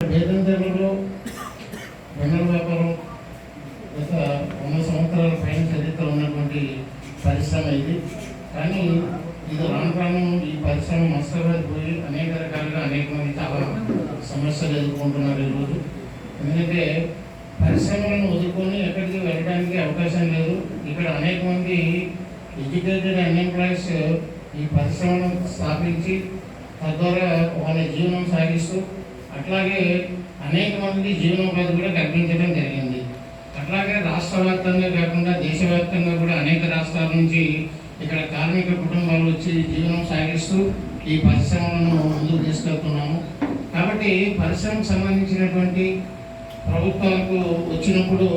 వేదంతలలో వెన్నెల వ్యాపారం గత వంద సంవత్సరాల పైన చరిత్ర ఉన్నటువంటి పరిశ్రమ ఇది. కానీ ఇది రాను రాను ఈ పరిశ్రమ మస్తబాద్ పోయి అనేక రకాలుగా అనేక మంది చాలా సమస్యలు ఎదుర్కొంటున్నారు ఈరోజు ఎందుకంటే పరిశ్రమలను వదులుకొని ఎక్కడికి వెళ్ళడానికి అవకాశం లేదు. ఇక్కడ అనేక మంది ఎడ్యుకేటెడ్ అన్ఎంప్లాయీస్ ఈ పరిశ్రమను స్థాపించి తద్వారా వాళ్ళ జీవనం సాగిస్తూ అట్లాగే అనేక మంది జీవనోపాధి కూడా కల్పించడం జరిగింది. అట్లాగే రాష్ట్ర వ్యాప్తంగా కాకుండా దేశవ్యాప్తంగా కూడా అనేక రాష్ట్రాల నుంచి ఇక్కడ కార్మిక కుటుంబాలు వచ్చి జీవనం సాగిస్తూ ఈ పరిశ్రమలను ముందుకు తీసుకెళ్తున్నాము. కాబట్టి పరిశ్రమకు సంబంధించినటువంటి ప్రభుత్వాలకు వచ్చినప్పుడు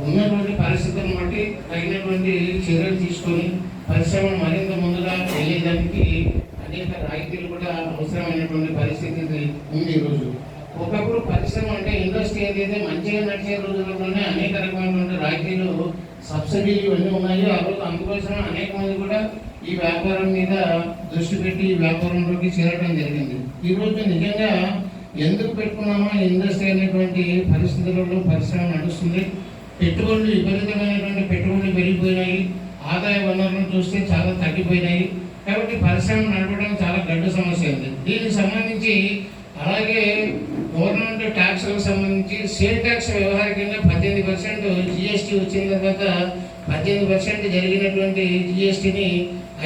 ఉన్నటువంటి పరిస్థితులను బట్టి తగినటువంటి చర్యలు తీసుకొని పరిశ్రమను మరింత ముందుగా వెళ్ళేదానికి అనేక రాయితీలు కూడా అవసరమైనటువంటి పరిస్థితి ఉంది ఈరోజు ఒకప్పుడు పరిశ్రమ అంటే ఇండస్ట్రీ ఏదైతే మంచిగా నడిచే రోజుల్లోనే అనేక రకమైనటువంటి రాయితీలు సబ్సిడీలు ఇవన్నీ ఉన్నాయో. ఆ రోజు అందుకోసం అనేక మంది కూడా ఈ వ్యాపారం మీద దృష్టి పెట్టి ఈ వ్యాపారంలోకి చేరడం జరిగింది. ఈరోజు నిజంగా ఎందుకు పెట్టుకున్నామో ఇండస్ట్రీ అనేటువంటి పరిస్థితులలో పరిశ్రమ నడుస్తుంది. పెట్టుబడులు విపరీతమైనటువంటి పెట్టుబడులు పెరిగిపోయినాయి. ఆదాయ వనరులను చూస్తే చాలా తగ్గిపోయినాయి. కాబట్టి పరిశ్రమ నడపడం చాలా గడ్డు సమస్య ఉంది. దీనికి సంబంధించి అలాగే గవర్నమెంట్ ట్యాక్స్లకు సంబంధించి సేల్ ట్యాక్స్ వ్యవహారికంగా పద్దెనిమిది పర్సెంట్ జిఎస్టీ వచ్చిన తర్వాత పద్దెనిమిది పర్సెంట్ జరిగినటువంటి జిఎస్టీని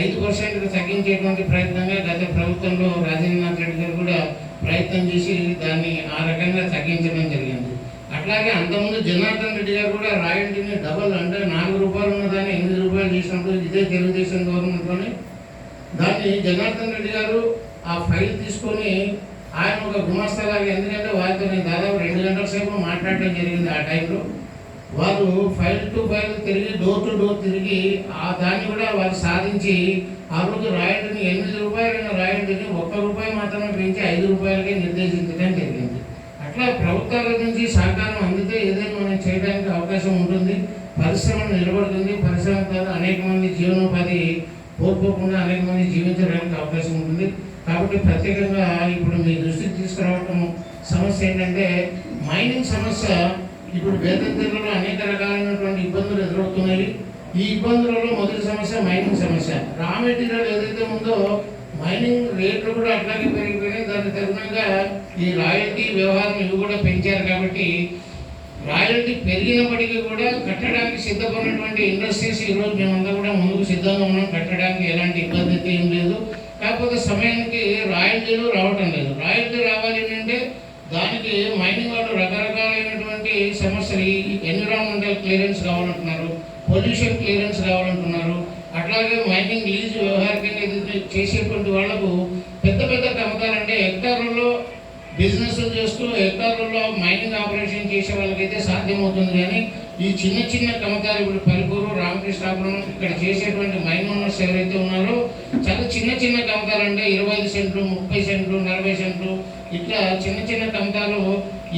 ఐదు పర్సెంట్కి తగ్గించేటువంటి ప్రయత్నంగా గత ప్రభుత్వంలో రాజేంద్రనాథ్ రెడ్డి గారు కూడా ప్రయత్నం చేసి దాన్ని ఆ రకంగా తగ్గించడం జరిగింది. అట్లాగే అంతకుముందు జనార్దన్ రెడ్డి గారు కూడా రాయల్టీని డబల్ అంటే నాలుగు రూపాయలు ఉన్నదాన్ని ఎనిమిది రూపాయలు చేసినప్పుడు ఇదే తెలుగుదేశం గవర్నమెంట్లోనే దాన్ని జనార్దన్ రెడ్డి గారు ఆ ఫైల్ తీసుకొని ఆయన ఒక గుమస్తలాగా ఎందుకంటే వారితో నేను దాదాపు రెండు గంటల సేపు మాట్లాడటం జరిగింది ఆ టైంలో. వారు ఫైల్ టు ఫైల్ తిరిగి డోర్ టు డోర్ తిరిగి ఆ దాన్ని కూడా వారు సాధించి ఆ రోజు రాయల్టీని ఎనిమిది రూపాయలైన రాయల్టీని ఒక్క రూపాయి మాత్రమే పెంచి ఐదు రూపాయలకే నిర్దేశించడం జరిగింది. అట్లా ప్రభుత్వాల నుంచి సహకారం అందితే ఏదైనా మనం చేయడానికి అవకాశం ఉంటుంది. పరిశ్రమ నిలబడుతుంది. పరిశ్రమ ద్వారా అనేక మంది జీవనోపాధి కోల్పోకుండా అనేక మంది జీవించడానికి అవకాశం ఉంటుంది. కాబట్టి ప్రత్యేకంగా ఇప్పుడు మీ దృష్టికి తీసుకురావటం సమస్య ఏంటంటే మైనింగ్ సమస్య ఇప్పుడు వేదంతిలో అనేక రకాలైనటువంటి ఇబ్బందులు ఎదురవుతున్నాయి. ఈ ఇబ్బందులలో మొదటి సమస్య మైనింగ్ సమస్య. రా మెటీరియల్ ఏదైతే ఉందో మైనింగ్ రేట్లు కూడా అట్లాగే పెరిగిపోయినాయి. దానికి తగినంగా ఈ రాయల్టీ వ్యవహారం ఇవి కూడా పెంచారు కాబట్టి రాయల్టీ పెరిగినప్పటికీ కూడా కట్టడానికి సిద్ధపడినటువంటి ఇండస్ట్రీస్ ఈరోజు మేమంతా కూడా ముందుకు సిద్ధంగా ఉన్నాం. కట్టడానికి ఎలాంటి ఇబ్బంది అయితే ఏం లేదు. కాకపోతే సమయానికి రాయల్టీలు రావటం లేదు. రాయల్టీ రావాలి అంటే దానికి మైనింగ్ వాళ్ళు రకరకాలైనటువంటి సమస్యలు ఎన్విరాన్మెంటల్ క్లియరెన్స్ కావాలంటున్నారు. పొల్యూషన్ క్లియరెన్స్ కావాలంటున్నారు. అట్లాగే మైనింగ్ లీజ్ వ్యవహారికంగా ఏదైతే చేసేటువంటి వాళ్ళకు పెద్ద పెద్ద కమతాలు హెక్టార్లలో బిజినెస్ చేస్తూ హెక్టార్లలో మైనింగ్ ఆపరేషన్ చేసే వాళ్ళకైతే సాధ్యమవుతుంది కానీ ఈ చిన్న చిన్న కమతాలు ఇప్పుడు పలుకూరు రామకృష్ణాపురం ఇక్కడ చేసేటువంటి మైన్ ఓనర్స్ ఎవరైతే ఉన్నారో చాలా చిన్న చిన్న కమతాలు అంటే ఇరవై ఐదు సెంట్లు ముప్పై సెంట్లు నలభై సెంట్లు ఇట్లా చిన్న చిన్న కమతాలు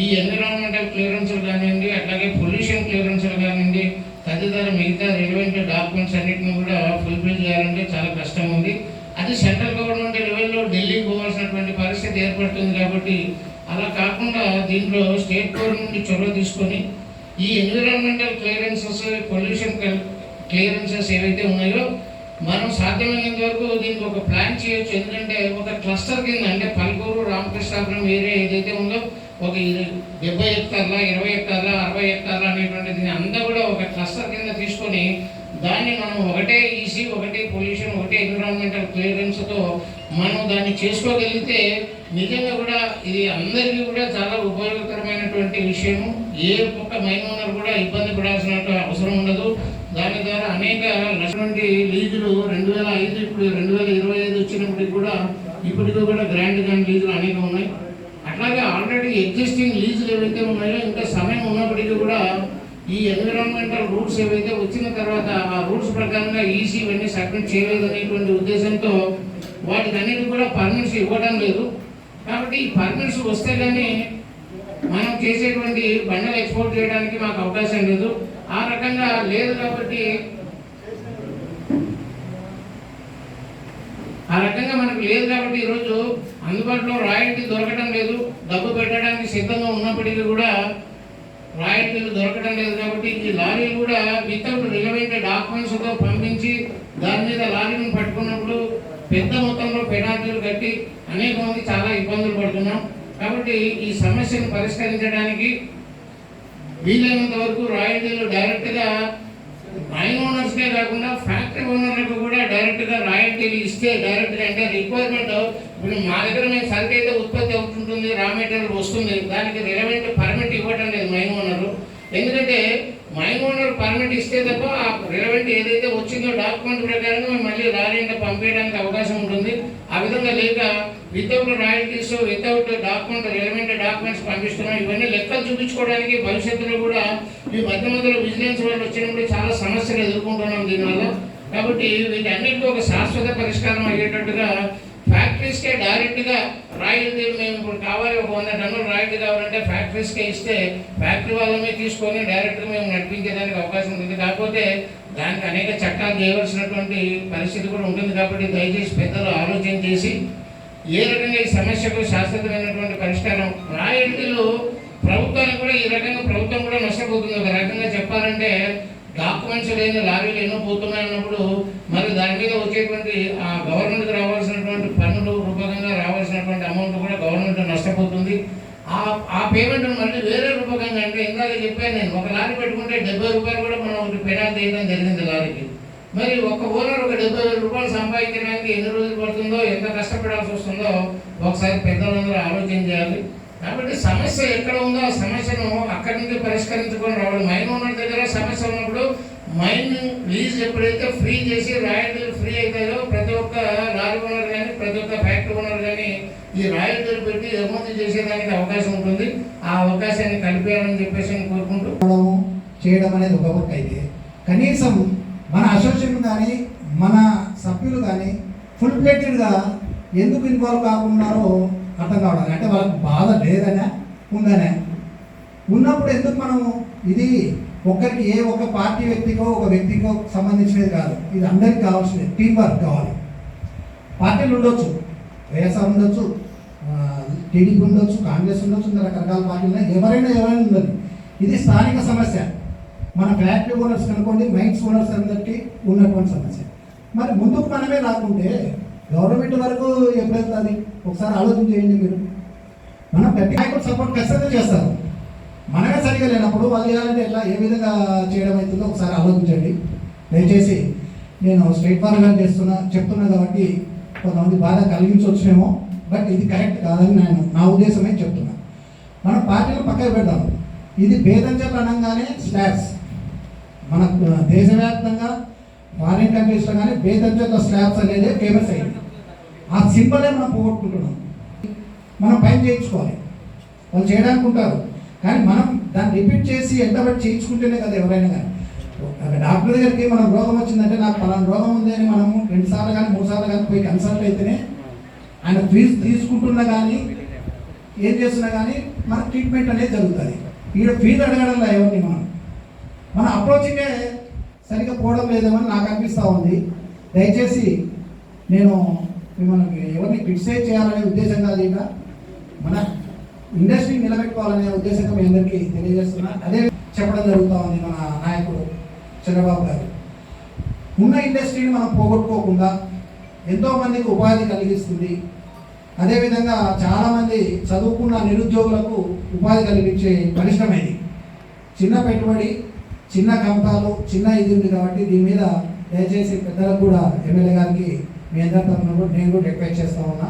ఈ ఎన్విరాన్మెంటల్ క్లియరెన్స్లు కానివ్వండి అట్లాగే పొల్యూషన్ క్లియరెన్స్లు కానివ్వండి తదితర మిగతా రిలవెంట్ డాక్యుమెంట్స్ అన్నింటిని కూడా ఫుల్ఫిల్ చేయాలంటే చాలా కష్టం ఉంది. అది సెంట్రల్ గవర్నమెంట్ లెవెల్లో ఢిల్లీకి పోవాల్సినటువంటి పరిస్థితి ఏర్పడుతుంది కాబట్టి అలా కాకుండా దీంట్లో స్టేట్ గవర్నమెంట్ చొరవ తీసుకొని ఈ ఎన్విరాన్మెంటల్ క్లియరెన్సెస్ పొల్యూషన్ క్లియరెన్సెస్ ఏవైతే ఉన్నాయో మనం సాధ్యమైనంత వరకు దీనికి ఒక ప్లాన్ చేయొచ్చు. ఎందుకంటే ఒక క్లస్టర్ కింద అంటే పల్గూరు రామకృష్ణాపురం ఏరియా ఏదైతే ఉందో ఒక డెబ్బై హెక్టార్ల ఇరవై హెక్టార్ల అరవై హెక్టార్ల అనేటువంటిది అంతా కూడా ఒక క్లస్టర్ కింద తీసుకొని దాన్ని మనం ఒకటే ఈసీ ఒకటే పొల్యూషన్ ఒకటే ఎన్విరాన్మెంటల్ క్లియరెన్స్తో మనం దాన్ని చేసుకోగలిగితే నిజంగా కూడా ఇది అందరికీ కూడా చాలా ఉపయోగకరమైనటువంటి విషయము. ఏ ఒక్క మైన్ ఓనర్ కూడా ఇబ్బంది పడాల్సిన అవసరం ఉండదు. దాని ద్వారా అనేక లక్షటువంటి లీజులు రెండు వేల ఐదు ఇప్పుడు రెండు వేల ఇరవై ఐదు వచ్చినప్పటికి కూడా ఇప్పటికీ కూడా గ్రాండ్ గ్రాండ్ లీజులు అనేక ఉన్నాయి. అట్లాగే ఆల్రెడీ ఎగ్జిస్టింగ్ లీజులు ఏవైతే ఉన్నాయో ఇంకా సమయం ఉన్నప్పటికీ కూడా ఈ ఎన్విరాన్మెంటల్ రూల్స్ ఏవైతే వచ్చిన తర్వాత ఆ రూల్స్ ప్రకారంగా ఈసీ ఇవన్నీ సబ్మిట్ చేయలేదు అనేటువంటి ఉద్దేశంతో వాటికి అన్నిటి కూడా పర్మిట్స్ ఇవ్వడం లేదు. కాబట్టి ఈ పర్మిట్స్ వస్తే కానీ మనం చేసేటువంటి బండలు ఎక్స్పోర్ట్ చేయడానికి మాకు అవకాశం లేదు. ఆ రకంగా లేదు కాబట్టి ఆ రకంగా మనకు లేదు కాబట్టి ఈరోజు అందుబాటులో రాయల్టీ దొరకడం లేదు. డబ్బు పెట్టడానికి సిద్ధంగా ఉన్నప్పటికీ కూడా రాయల్టీలు దొరకడం లేదు కాబట్టి ఈ లారీలు కూడా వితౌట్ రిలవెంట్ డాక్యుమెంట్స్తో పంపించి దాని మీద లారీని పట్టుకున్నప్పుడు పెద్ద మొత్తంలో పెనాల్టీలు కట్టి అనేక మంది చాలా ఇబ్బందులు పడుతున్నాం. కాబట్టి ఈ సమస్యను పరిష్కరించడానికి వీలైనంత వరకు రాయల్టీలు డైరెక్ట్గా మైన్ ఓనర్స్కే కాకుండా ఫ్యాక్టరీ ఓనర్లకు కూడా డైరెక్ట్గా రాయల్టీలు ఇస్తే డైరెక్ట్గా అంటే రిక్వైర్మెంట్ ఇప్పుడు మా దగ్గర మేము సరుకు అయితే ఉత్పత్తి అవుతుంటుంది రా మెటీరియల్ వస్తుంది దానికి రిలవెంట్ పర్మిట్ ఇవ్వటం లేదు మైన్ ఓనరు. ఎందుకంటే మైన్ ఓనర్ పర్మిట్ ఇస్తే తప్ప ఆ రిలవెంట్ ఏదైతే వచ్చిందో డాక్యుమెంట్ ప్రకారం మేము మళ్ళీ లారీని పంపించడానికి అవకాశం ఉంటుంది. ఆ విధంగా లేక without royalties without document relevant documents పంపిస్తున్నాం. ఇవన్నీ లెక్కలు చూపించుకోవడానికి భవిష్యత్తులో కూడా ఈ మధ్య మధ్యలో విజిలెన్స్ వాళ్ళు వచ్చినప్పుడు చాలా సమస్యలు ఎదుర్కొంటున్నాం దీనివల్ల. కాబట్టి వీటన్నిటికీ ఒక శాశ్వత పరిష్కారం అయ్యేటట్టుగా ఫ్యాక్టరీస్కే డైరెక్ట్గా రాయల్టీ మేము ఇప్పుడు కావాలి ఒక వంద టన్నులు రాయల్టీ కావాలంటే ఫ్యాక్టరీస్కే ఇస్తే ఫ్యాక్టరీ వాళ్ళమే తీసుకొని డైరెక్ట్గా మేము నడిపించేదానికి అవకాశం ఉంటుంది కాకపోతే దానికి అనేక చట్టాలు చేయవలసినటువంటి పరిస్థితి కూడా ఉంటుంది. కాబట్టి దయచేసి పెద్దలు ఆలోచన చేసి ఏ రకంగా ఈ సమస్యకు శాశ్వతమైనటువంటి పరిష్కారం. రాయల్టీలు ప్రభుత్వానికి కూడా ఈ రకంగా ప్రభుత్వం కూడా నష్టపోతుంది. ఒక రకంగా చెప్పాలంటే డాక్యుమెంట్స్ లేని లారీలు ఎన్నో పోతున్నాయి అన్నప్పుడు మరి దాని మీద వచ్చేటువంటి ఆ గవర్నమెంట్కి రావాల్సినటువంటి పన్నులు రూపకంగా రావాల్సినటువంటి అమౌంట్ కూడా గవర్నమెంట్ నష్టపోతుంది. ఆ ఆ పేమెంట్ మళ్ళీ వేరే రూపకంగా అంటే ఇందాక చెప్పాను నేను ఒక లారీ పెట్టుకుంటే డెబ్బై రూపాయలు కూడా మనం ఒకటి పెనాల్టీ వేయడం జరిగింది లారీకి. మరి ఒక ఓనర్ ఒక డెబ్బై వేల రూపాయలు సంపాదించడానికి ఎన్ని రోజులు పడుతుందో ఎంత కష్టపడాల్సి వస్తుందో ఒకసారి పెద్దలందరూ ఆలోచన చేయాలి కాబట్టి సమస్య ఎక్కడ ఉందో ఆ సమస్యను అక్కడి నుంచి పరిష్కరించుకొని రావాలి. మైన్ ఓనర్ దగ్గర సమస్య ఉన్నప్పుడు మైన్ లీజ్ ఎప్పుడైతే ఫ్రీ చేసి రాయల్టీలు ఫ్రీ అవుతాయో ప్రతి ఒక్క లారీ ఓనర్ కానీ ప్రతి ఒక్క ఫ్యాక్టరీ ఓనర్ కానీ ఈ రాయల్టీలు పెట్టి ఎగుమతి చేసేదానికి అవకాశం ఉంటుంది. ఆ అవకాశాన్ని కల్పించాలని చెప్పేసి కోరుకుంటూ చేయడం అనేది ఒక అయితే కనీసం మన అసోసియేషన్ కానీ మన సభ్యులు కానీ ఫుల్ ప్లేటెడ్గా ఎందుకు ఇన్వాల్వ్ కాకున్నారో అర్థం కావడం అంటే వాళ్ళకి బాధ లేదనే ఉందనే. ఉన్నప్పుడు ఎందుకు మనము ఇది ఒక్కరికి ఏ ఒక్క పార్టీ వ్యక్తికో ఒక వ్యక్తికో సంబంధించినది కాదు. ఇది అందరికి కావాల్సింది. టీం వర్క్ కావాలి. పార్టీలు ఉండొచ్చు. వైఎస్ఆర్ ఉండొచ్చు టీడీపీ ఉండొచ్చు కాంగ్రెస్ ఉండొచ్చు రకరకాల పార్టీలు ఉన్నాయి. ఎవరైనా ఎవరైనా ఉండదు ఇది స్థానిక సమస్య. మన ఫ్యాక్టరీ ఓనర్స్ కనుకోండి మైన్స్ ఓనర్స్ అందరికీ ఉన్నటువంటి సమస్య. మరి ముందుకు మనమే రాకుంటే గవర్నమెంట్ వరకు ఎప్పుడు ఒకసారి ఆలోచన చేయండి మీరు. మనం ప్రతి నాయకుడు సపోర్ట్ ఖచ్చితంగా చేస్తారు. మనమే సరిగా లేనప్పుడు వాళ్ళు చేయాలంటే ఎట్లా ఏ విధంగా చేయడం అవుతుందో ఒకసారి ఆలోచించండి. దయచేసి నేను స్ట్రైట్ ఫార్వర్డ్గా చేస్తున్నా చెప్తున్నా కాబట్టి కొంతమంది బాధ కలిగించవచ్చునేమో బట్ ఇది కరెక్ట్ కాదని నేను నా ఉద్దేశమే చెప్తున్నా. మనం పార్టీలు పక్కకు పెడదాం. ఇది భేదం చెప్ప అనగానే స్లాబ్స్ మన దేశవ్యాప్తంగా ఫారిన్ కంట్రీస్లో కానీ బేదంచెల స్లాబ్స్ అనేది ఫేమస్ అయింది. ఆ సింబలే మనం పోగొట్టుకుంటున్నాం. మనం పైన చేయించుకోవాలి. వాళ్ళు చేయడానికి ఉంటారు. కానీ మనం దాన్ని రిపీట్ చేసి ఎంతబట్టి చేయించుకుంటేనే కదా ఎవరైనా కానీ. డాక్టర్ దగ్గరికి మనం రోగం వచ్చిందంటే నాకు పలానా రోగం ఉంది అని మనము రెండు సార్లు కానీ మూడు సార్లు కానీ పోయి కన్సల్ట్ అయితేనే ఆయన ఫీజు తీసుకుంటున్నా కానీ ఏం చేస్తున్నా కానీ మన ట్రీట్మెంట్ అనేది జరుగుతుంది. ఈడ ఫీజు అడగడంలో ఎవరిని మనం? మన అప్రోచింగే సరిగ్గా పోవడం లేదేమని నాకు అనిపిస్తూ ఉంది. దయచేసి నేను మిమ్మల్ని ఎవరిని క్రిటిసైజ్ చేయాలనే ఉద్దేశం కాదు ఇక మన ఇండస్ట్రీ నిలబెట్టుకోవాలనే ఉద్దేశంగా మీ అందరికీ తెలియజేస్తున్నా. అదే చెప్పడం జరుగుతూ ఉంది మన నాయకుడు చంద్రబాబు గారు. ఉన్న ఇండస్ట్రీని మనం పోగొట్టుకోకుండా ఎంతోమందికి ఉపాధి కలిగిస్తుంది. అదేవిధంగా చాలామంది చదువుకున్న నిరుద్యోగులకు ఉపాధి కలిగించే పరిశ్రమ ఇది. చిన్న పెట్టుబడి చిన్న కంపాలు చిన్న ఇది ఉంది కాబట్టి దీని మీద దయచేసి పెద్దలకు కూడా ఎమ్మెల్యే గారికి మీ అందరి తరఫున కూడా నేను కూడా రిక్వెస్ట్ చేస్తా ఉన్నా.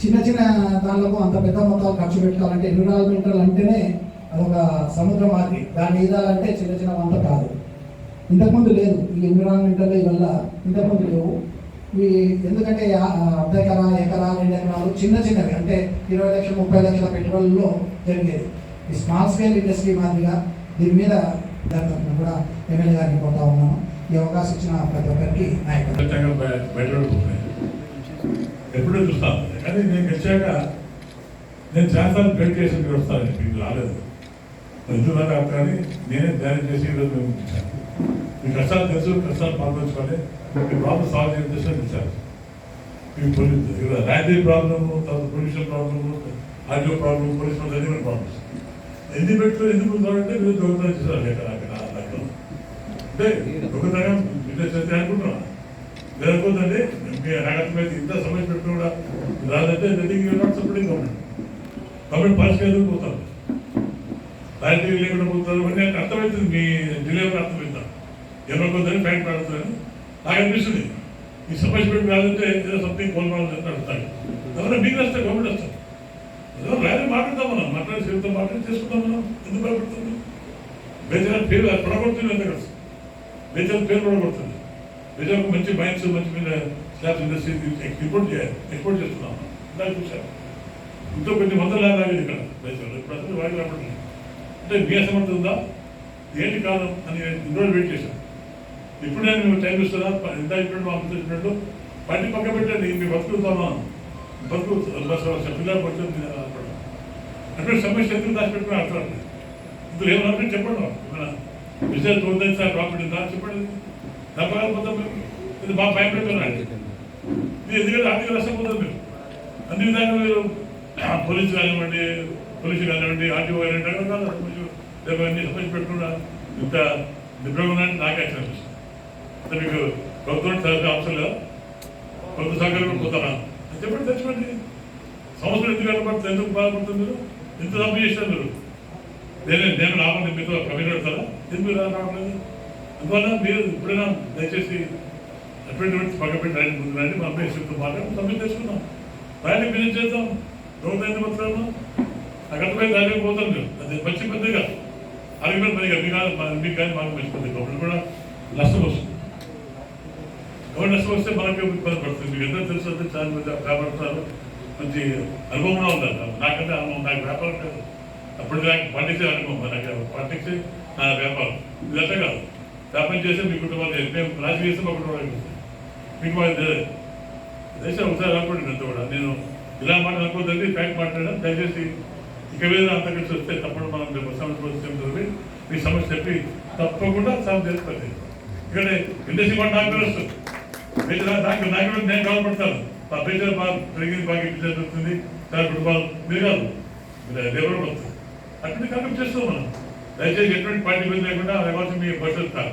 చిన్న చిన్న దానిలకు అంత పెద్ద మొత్తాలు ఖర్చు పెట్టాలంటే ఎన్విరాన్మెంటల్ అంటేనే అదొక సముద్రం మాదిరి. దాన్ని ఈదాలంటే చిన్న చిన్న వంత కాదు. ఇంతకుముందు లేదు. ఈ ఎన్విరాన్మెంటల్ వల్ల ఇంతకుముందు లేవు. ఈ ఎందుకంటే అర్ధ ఎకరా ఎకరా రెండు ఎకరాలు చిన్న చిన్నవి. అంటే ఇరవై లక్షల ముప్పై లక్షల పెట్టుబడుల్లో జరిగేది. ఈ స్మాల్ స్కేల్ ఇండస్ట్రీ మాదిరిగా దీని మీద కూడా ఎమ్మెల్యే గారికి పోతా ఉన్నాను ఈ అవకాశం ఇచ్చిన ప్రతి ఒక్కరికి ఎప్పుడూ చూస్తాను కానీ నేను వచ్చాక నేను చేస్తాను వెయిట్ చేసి మీరు వస్తాను మీకు రాలేదు. ఎందుకు కాదు కానీ నేనే ధ్యానం చేసి ఈరోజు మేము మీ కష్టాలు తెలుసు కష్టాలు పాల్పంచుకోవాలి. మీ ప్రాబ్లం సాల్వ్ చేయాలని చేసి ఇచ్చాను ఈ రాజకీయ ప్రాబ్లము తర్వాత పొల్యూషన్ ప్రాబ్లము ఆర్జో ప్రాబ్లమ్ పోలీస్ ప్రాబ్లమ్స్ ఎన్ని పెట్టు ఎందుకు ఉన్నారంటే మీరు దొంగతనం చేశారు అక్కడ అక్కడ అక్కడ అంటే దొంగతనం బిజినెస్ చేస్తే అనుకుంటున్నా లేకపోతే మీ అనాగతమైతే ఇంత సమస్య పెట్టు కూడా రాదంటే ready not supporting government. Government ఎదురు పోతారు? లాంటి లేకుండా పోతారు అని నాకు అర్థమవుతుంది మీ డిలే అర్థమవుతా ఎవరికొద్దని ఫ్యాక్ట్ పడుతుందని నాకు అనిపిస్తుంది. ఈ సమస్య పెట్టి రాదంటే ఏదో సంథింగ్ కోల్పోవాలని అడుగుతాడు ఎవరైనా మీకు వస్తే గవర్నమెంట్ వస్తారు ఏదో రాయలు మాట్లాడతాం మనం. మాట్లాడి చెబుతాం మాట్లాడి చేసుకుంటాం మనం. ఎందుకు భయపడుతుంది? బేజార్ పేరు అది పడగొడుతుంది ఎంత కదా. బేజార్ పేరు పడగొడుతుంది. బేజార్కు మంచి మైండ్స్ మంచి మీద స్లాబ్స్ ఇండస్ట్రీ ఎక్స్పోర్ట్ చేయాలి. ఎక్స్పోర్ట్ చేస్తున్నాం ఇందాక చూశాను ఇంతో కొన్ని వందల లాగా ఇక్కడ. బేజార్ ఇప్పుడు అసలు వాడి రావట్లేదు. అంటే మీ అసమర్థత ఉందా? ఏంటి కారణం అని ఇన్ని వెయిట్ చేశాను ఇప్పుడు నేను టైం ఇస్తున్నా ఎంత ఇప్పుడు మా అమ్మ చెప్పినట్టు పని పక్క పెట్టండి మీ బతుకుతామా బతుకు పిల్లలు పడుతుంది అంటే సమస్య ఎందుకు దాచిపెట్టుకుని అర్థం ఇప్పుడు ఏమన్నా చెప్పండి ఏమైనా బిజినెస్ ఉందని సార్ ప్రాఫిట్ ఉందా చెప్పండి. నా ప్రకారం పోతాం మేము. ఇది పైన పెట్టారండి ఇది ఎందుకంటే ఆర్థిక నష్టం పోతుంది మీరు అన్ని విధాలుగా మీరు పోలీసు కానివ్వండి పోలీసు కానివ్వండి ఆర్టీఓ కానివ్వండి రకరకాల రేపు అన్ని సమస్య పెట్టుకున్నా ఇంత ఉందని నాకే అనిపిస్తుంది. అంటే మీకు ప్రభుత్వం చదివే అవసరం లేదా? ప్రభుత్వ సహకారం పోతారా? అని చెప్పండి తెచ్చుకోండి? సంవత్సరం ఎందుకు వెళ్ళబడుతుంది ఎందుకు బాధపడుతుంది మీరు ఎంత తప్పు చేశారు మీరు? నేనే నేను రావాలి మీతో కమిటీ పెడతారా? ఎందుకు రావట్లేదు? అందువల్ల మీరు ఎప్పుడైనా దయచేసి అపాయింట్మెంట్స్ పక్క పెట్టి రండి ముందు రాయండి మా అమ్మాయి చెప్తూ మాట్లాడి సబ్మిట్ చేసుకుందాం రాయండి మీరు చేద్దాం. ప్రభుత్వం ఎందుకు వస్తాము నాకు దానికి పోతాం మీరు అది మంచి పెద్దగా అడిగిపోయిన పదిగా మీకు కానీ మీకు కానీ మాకు మంచి పెద్దగా అప్పుడు కూడా నష్టం వస్తుంది. ఎవరు నష్టం వస్తే మనకి ఇబ్బంది పడుతుంది మీకు ఎంత తెలుసు అంటే చాలా మంది వ్యాపారస్తున్నారు మంచి అనుభవం ఉండాలి నాకంటే అనుభవం నాకు వ్యాపారం కాదు అప్పుడు నాకు పండించే అనుభవం నాకు పాటించే నా వ్యాపారం ఇదంతా కాదు వ్యాపారం చేస్తే మీ కుటుంబాన్ని మేము రాజు చేస్తే మా కుటుంబానికి మీకు వాళ్ళు దేశం ఒకసారి అనుకోండి అంత కూడా నేను ఇలా మాట అనుకోదండి ఫ్యాక్ట్ మాట్లాడడం దయచేసి ఇక మీద అంత కలిసి వస్తే తప్పకుండా మనం సమస్య మీ సమస్య చెప్పి తప్పకుండా సమస్య తెలుస్తుంది ఇక్కడ ఇండస్ట్రీ కూడా నాకు తెలుస్తుంది బేజారా నాకు నాకు నేను గౌరవపడతాను మా బేజారు బాగా పెరిగింది బాగా బిజినెస్ వస్తుంది. దాని కుటుంబాలు మీరు కాదు. మీరు లేబర్ వస్తుంది అటువంటి కంపెనీ చేస్తాం మనం. దయచేసి ఎటువంటి పార్టీ మీద లేకుండా ఇవ్వాల్సి మీ భవిష్యత్తు కాదు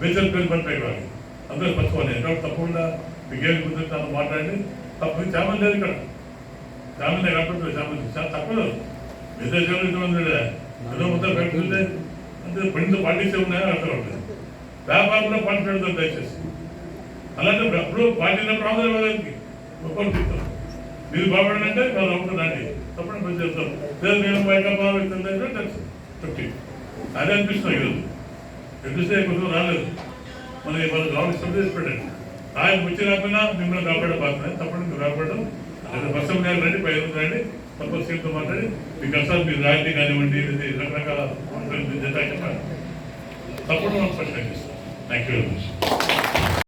పేరు పని పెట్టాలి అందరూ పచ్చుకోవాలి ఎటువంటి తప్పకుండా మీకు ఏమి కుదురుతాను మాట్లాడి తప్ప చాలా లేదు ఇక్కడ. చాలా మంది కనపడుతుంది చాలా తప్పదు. చాలా ఇంతమంది ఏదో మొత్తం పెడుతుంటే అంటే పండితో పార్టీసే ఉన్నాయని అర్థం ఉంటుంది వ్యాపారంలో పార్టీ పెడతాం దయచేసి. అలాంటి అప్పుడు పార్టీ ప్రాబ్లం వాళ్ళకి ఒక్కరు చెప్తాం మీరు బాగుపడాలంటే వాళ్ళు అవుతుందండి తప్పని పని చెప్తాం. లేదు మేము బయట వ్యక్తులు తెలుసు. ఫిఫ్టీ అదే అనిపిస్తున్నాం ఈరోజు. ఎందుకంటే కొంచెం రాలేదు. మన మనం గమనిస్తుంటే పెట్టండి ఆయన వచ్చి రాకపోయినా మిమ్మల్ని కాపాడే బాధ్యత తప్పని మీరు కాపాడడం లేదా బస్సు గారు రండి పై రండి. తప్ప సీట్తో మాట్లాడి. మీ కష్టాలు మీరు రాయల్టీ కానివ్వండి ఇది రకరకాల జత చెప్పండి తప్పకుండా మనం స్పష్టంగా చేస్తాం. Thank you very much